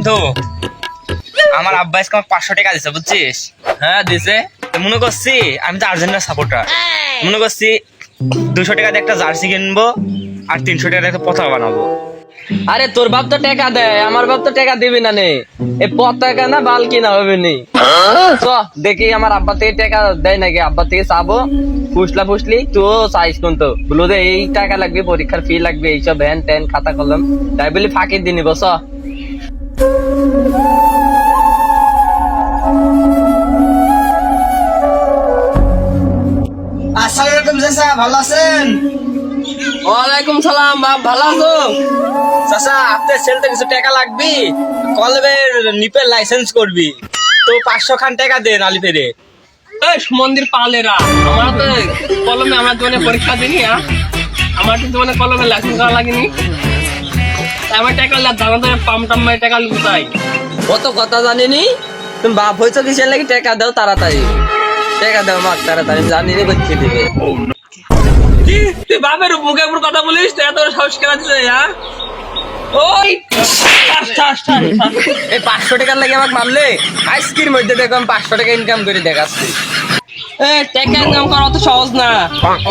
বন্ধু, আমার আব্বা আজকে আমাকে পাঁচশো টাকা দিছে, বুঝছিস? হ্যাঁ দিছে। তো মনে করছি, আমি তো আর্জেন্টিনার সাপোর্টার মনে করছি, দুশো টাকা দিয়ে একটা জার্সি কিনবো, আর তিনশো টাকা দিয়ে একটা পতাকা বানাবো। আরে, তোর বাপ তো টাকা দেয়, আমার বাপ তো টাকা দিবি না নে। এ পতাকা না, বাল কিনা হবে নি। দেখি আমার আব্বা থেকে টাকা দেয় নাকি? আব্বা থেকে চাবো। ফুসলা ফুসলি তুই চাইস কোন তো? বলো যে, এই টাকা লাগবে, পরীক্ষার ফি লাগবে, এইসব হ্যান ট্যান, খাতা কলম, তাই বলি ফাঁকি দিনি বস আসসালামু চাচা ভালো আছেন? ওয়ালাইকুম সালাম বাপ ভালো আছো? চাচা আপনার ছেলেতে কিছু টাকা লাগবি? কলবের নিপের লাইসেন্স করবি। তো পাঁচশো খান টাকা দেন আলিপেরে এই মন্দির পালেরা। আমার তো কলমে আমরা তো পরীক্ষা দিনি আমার তো মানে কলমে লাইসেন্স করা লাগেনি। আমার টাকা পাম টাম মাই টাকা লুটাই কত কথা জানিনি। তুমি বাপ হয়েছো কিসের লাগি? টাকা দাও তাড়াতাড়ি। টাকা দাও মাক তাড়াতাড়ি। জানি রে করতে দিবে। কি? তুই বাপের মুখে উপর কথা বলিস তুই এত সাহস কেন হ্যাঁ? ওই এই পাঁচশো টাকার লাগে আমাকে মারলে? আইসক্রিম মধ্যে দেখো আমি পাঁচশো টাকা ইনকাম করে দেখাচ্ছি। এ টাকা ইনকাম করা অত সহজ না।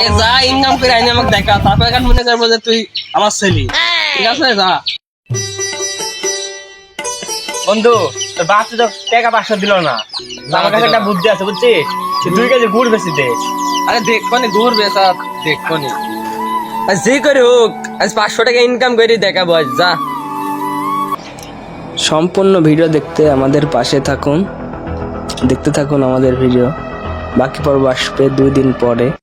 এ যা ইনকাম করে আইনি আমাকে দেখা। তারপর এখন মনে করব যে তুই আমার ছেলে। ঠিক আছে যা। বন্ধু তোর বাপ তো টাকা পাঁচশো দিল না। আমার কাছে একটা বুদ্ধি আছে বুঝছিস? দুই কেজি গুড় বেশি দে। আরে দেখব নি দূর বেসা দেখব নি আর যে করে হোক আজ পাঁচশো টাকা ইনকাম করে দেখাবো আজ যা। সম্পূর্ণ ভিডিও দেখতে আমাদের পাশে থাকুন। দেখতে থাকুন আমাদের ভিডিও বাকি পর্ব আসবে দুই দিন পরে।